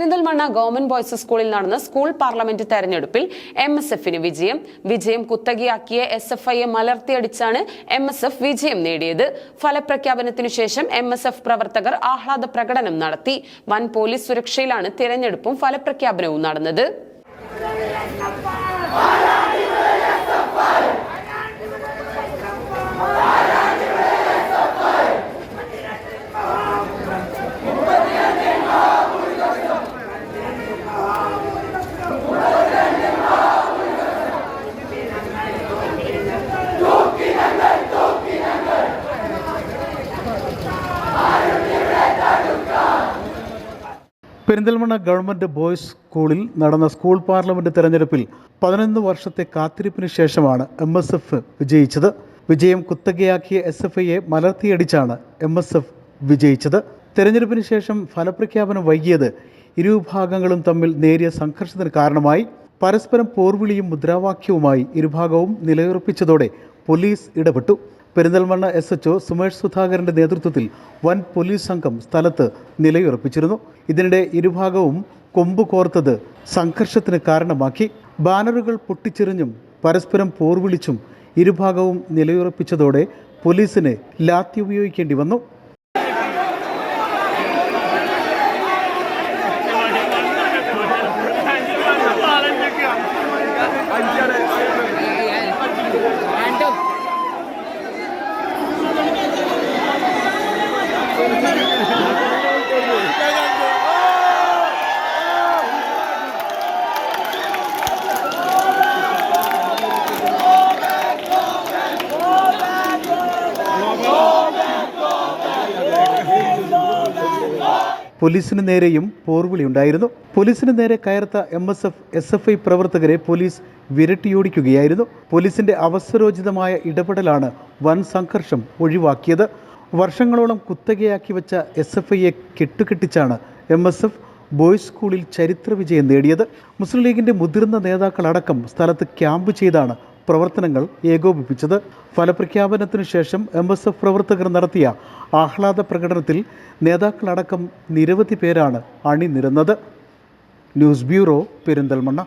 Perinthalmanna government boys സ്കൂളിൽ നടന്ന school parliament തെരഞ്ഞെടുപ്പിൽ എം എസ് എഫിന് വിജയം. വിജയം കുത്തകയാക്കിയ എസ് എഫ് ഐയെ മലർത്തിയടിച്ചാണ് എം എസ് എഫ് വിജയം നേടിയത്. ഫലപ്രഖ്യാപനത്തിനു ശേഷം എം എസ് എഫ് പ്രവർത്തകർ ആഹ്ലാദ പ്രകടനം നടത്തി. വൻ പോലീസ് സുരക്ഷയിലാണ് തിരഞ്ഞെടുപ്പും ഫലപ്രഖ്യാപനവും നടന്നത്. പെരിന്തൽമണ്ണ ഗവൺമെന്റ് ബോയ്സ് സ്കൂളിൽ നടന്ന സ്കൂൾ പാർലമെന്റ് തെരഞ്ഞെടുപ്പിൽ പതിനൊന്ന് വർഷത്തെ കാത്തിരിപ്പിന് ശേഷമാണ് എം എസ് എഫ് വിജയിച്ചത്. വിജയം കുത്തകയാക്കിയ എസ് എഫ് ഐയെ മലർത്തിയടിച്ചാണ് എം എസ് എഫ് വിജയിച്ചത്. തെരഞ്ഞെടുപ്പിന് ശേഷം ഫലപ്രഖ്യാപനം വൈകിയത് ഇരുവിഭാഗങ്ങളും തമ്മിൽ നേരിയ സംഘർഷത്തിന് കാരണമായി. പരസ്പരം പോർവിളിയും മുദ്രാവാക്യവുമായി ഇരുഭാഗവും നിലയുറപ്പിച്ചതോടെ പോലീസ് ഇടപെട്ടു. പെരിന്തൽമണ്ണ എസ് എച്ച്ഒ സുമേഷ് സുധാകരന്റെ നേതൃത്വത്തിൽ വൻ പോലീസ് സംഘം സ്ഥലത്ത് നിലയുറപ്പിച്ചിരുന്നു. ഇതിനിടെ ഇരുഭാഗവും കൊമ്പ് കോർത്തത് സംഘർഷത്തിന് കാരണമാക്കി. ബാനറുകൾ പൊട്ടിച്ചെറിഞ്ഞും പരസ്പരം പോർവിളിച്ചും ഇരുഭാഗവും നിലയുറപ്പിച്ചതോടെ പോലീസിന് ലാത്തി ഉപയോഗിക്കേണ്ടി വന്നു. പോലീസിന് നേരെയും പോർവിളിയുണ്ടായിരുന്നു പോലീസിന് നേരെ കയർത്ത M S F S F I പ്രവർത്തകരെ പോലീസ് വിരട്ടിയോടിക്കുകയായിരുന്നു. പോലീസിന്റെ അവസരോചിതമായ ഇടപെടലാണ് വൻ സംഘർഷം ഒഴിവാക്കിയത്. വർഷങ്ങളോളം കുത്തകയാക്കി വെച്ച എസ് എഫ് ഐയെ കെട്ടുകെട്ടിച്ചാണ് എം എസ് എഫ് ബോയ്സ് സ്കൂളിൽ ചരിത്ര വിജയം നേടിയത്. മുസ്ലിം ലീഗിന്റെ മുതിർന്ന നേതാക്കളടക്കം സ്ഥലത്ത് ക്യാമ്പ് ചെയ്താണ് പ്രവർത്തനങ്ങൾ ഏകോപിപ്പിച്ചത്. ഫലപ്രഖ്യാപനത്തിനു ശേഷം എം എസ് എഫ് പ്രവർത്തകർ നടത്തിയ ആഹ്ലാദ പ്രകടനത്തിൽ നേതാക്കളടക്കം നിരവധി പേരാണ് അണിനിരന്നത്. News bureau Perinthalmanna.